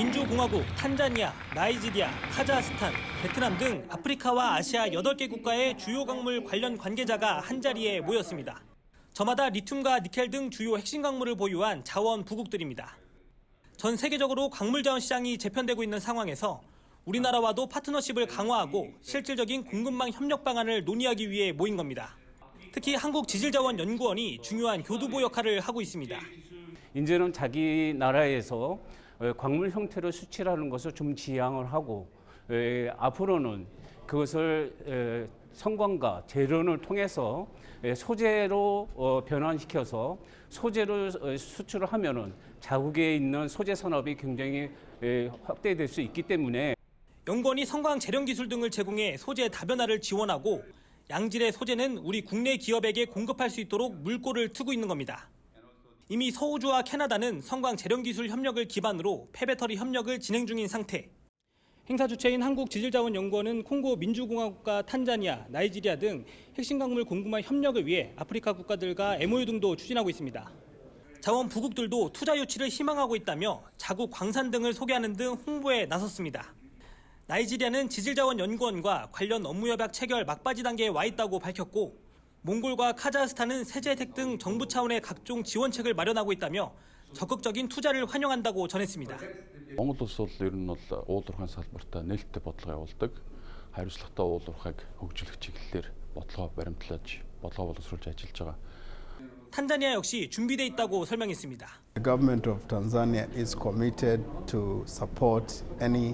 민주공화국, 탄자니아, 나이지리아, 카자흐스탄, 베트남 등 아프리카와 아시아 8개 국가의 주요 광물 관련 관계자가 한자리에 모였습니다. 저마다 리튬과 니켈 등 주요 핵심 광물을 보유한 자원 부국들입니다. 전 세계적으로 광물 자원 시장이 재편되고 있는 상황에서 우리나라와도 파트너십을 강화하고 실질적인 공급망 협력 방안을 논의하기 위해 모인 겁니다. 특히 한국지질자원연구원이 중요한 교두보 역할을 하고 있습니다. 이제는 자기 나라에서 어, 광물 형태로 수출하는 것을 좀 지양을 하고 에, 앞으로는 그것을 에, 성광과 재련을 통해서 에, 소재로 어, 변환시켜서 소재로 어, 수출을 하면은 자국에 있는 소재 산업이 굉장히 에, 확대될 수 있기 때문에 연구원이 성광 재련 기술 등을 제공해 소재 다변화를 지원하고 양질의 소재는 우리 국내 기업에게 공급할 수 있도록 물꼬를 트고 있는 겁니다. 이미 서우주와 캐나다는 성광 재련 기술 협력을 기반으로 폐배터리 협력을 진행 중인 상태. 행사 주체인 한국지질자원연구원은 콩고 민주공화국과 탄자니아, 나이지리아 등 핵심 광물 공급망 협력을 위해 아프리카 국가들과 MOU 등도 추진하고 있습니다. 자원 부국들도 투자 유치를 희망하고 있다며 자국 광산 등을 소개하는 등 홍보에 나섰습니다. 나이지리아는 지질자원연구원과 관련 업무 협약 체결 막바지 단계에 와 있다고 밝혔고 몽골과 카자흐스탄은 세제 혜택 등 정부 차원의 각종 지원책을 마련하고 있다며 적극적인 투자를 환영한다고 전했습니다. Монгол улс бол ер нь бол уулуурхайн салбартаа нээлттэй бодлого явуулдаг. Хариуцлагатай уулуурхайг хөгжүүлэх чиглэлээр бодлого баримтлаж, бодлого боловсруулж ажиллаж байгаа. 탄자니아 역시 준비돼 있다고 설명했습니다. The government of Tanzania is committed to support any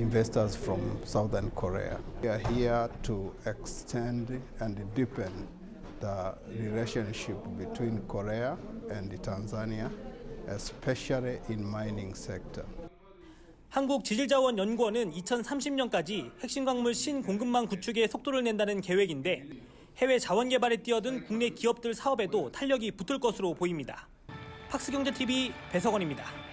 investors from Southern Korea. We are here to extend and deepen the relationship between Korea and Tanzania, especially in mining sector. 한국지질자원연구원은 2030년까지 핵심 광물 신공급망 구축에 속도를 낸다는 계획인데 해외 자원 개발에 뛰어든 국내 기업들 사업에도 탄력이 붙을 것으로 보입니다. 팍스경제TV 배석원입니다.